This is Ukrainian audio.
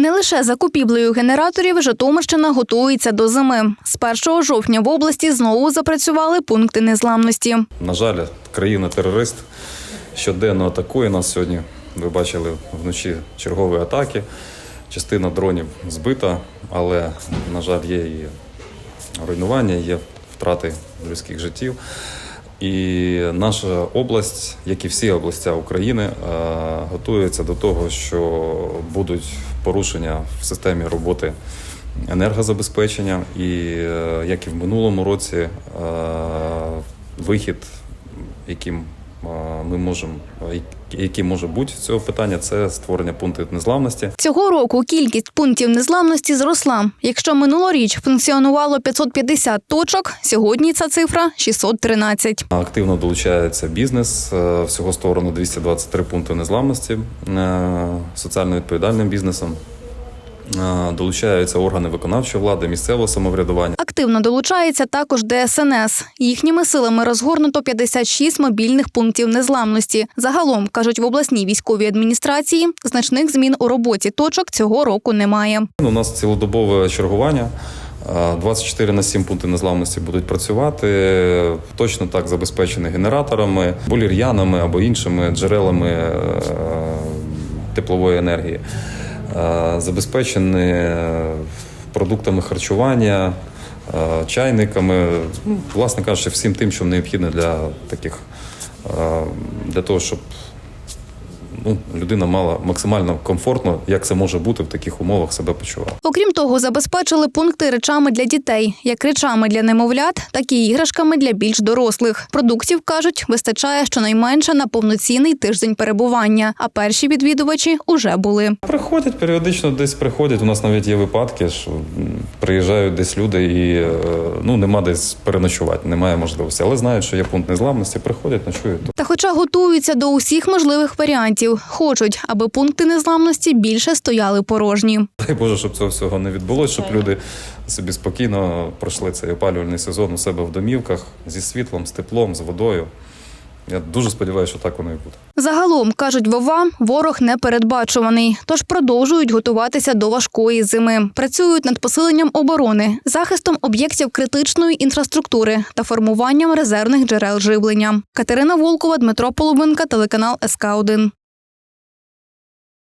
Не лише закупівлею генераторів Житомирщина готується до зими. З 1 жовтня в області знову запрацювали пункти незламності. На жаль, країна-терорист щоденно атакує нас сьогодні. Ви бачили вночі чергові атаки. Частина дронів збита, але, на жаль, є і руйнування, є втрати людських життів. І наша область, як і всі області України, е, готується до того, що будуть порушення в системі роботи енергозабезпечення. І е, як і в минулому році, е, вихід, яким ми можемо, який може бути з цього питання, це створення пунктів незламності. Цього року кількість пунктів незламності зросла. Якщо минулоріч функціонувало 550 точок, сьогодні ця цифра 613. Активно долучається бізнес. е, Всього створено 223 пункти незламності е, соціально відповідальним бізнесом. Е, Долучаються органи виконавчої влади, місцевого самоврядування. Активно долучається також ДСНС. Їхніми силами розгорнуто 56 мобільних пунктів незламності. Загалом кажуть в обласній військовій адміністрації, значних змін у роботі точок цього року немає. У нас цілодобове чергування. Е, 24 на 7 пункти незламності будуть працювати. Точно так забезпечені генераторами, болір'янами або іншими джерелами е, теплової енергії. Забезпечені е, продуктами харчування, чайниками, ну, власне кажучи, всім тим, що необхідно для таких е, для того, щоб ну, людина мала максимально комфортно, як це може бути в таких умовах себе почувала. Окрім того, забезпечили пункти речами для дітей, як речами для немовлят, так і іграшками для більш дорослих. Продуктів кажуть, вистачає щонайменше на повноцінний тиждень перебування. А перші відвідувачі уже були. Приходять періодично, десь приходять. У нас навіть є випадки, що приїжджають десь люди і е, ну нема десь переночувати, немає можливості. Але знають, що є пункт незламності, приходять, ночують. Та, хоча готуються до усіх можливих варіантів, хочуть, аби пункти незламності більше стояли порожні. Дай Боже, щоб цього всього не відбулося, щоб люди собі спокійно пройшли цей опалювальний сезон у себе в домівках зі світлом, з теплом, з водою. Я дуже сподіваюся, що так воно і буде. Загалом кажуть, вова ворог непередбачуваний, тож продовжують готуватися до важкої зими. Працюють над посиленням оборони, захистом об'єктів критичної інфраструктури та формуванням резервних джерел живлення. Катерина Волкова, Дмитро Полубинка, телеканал СК 1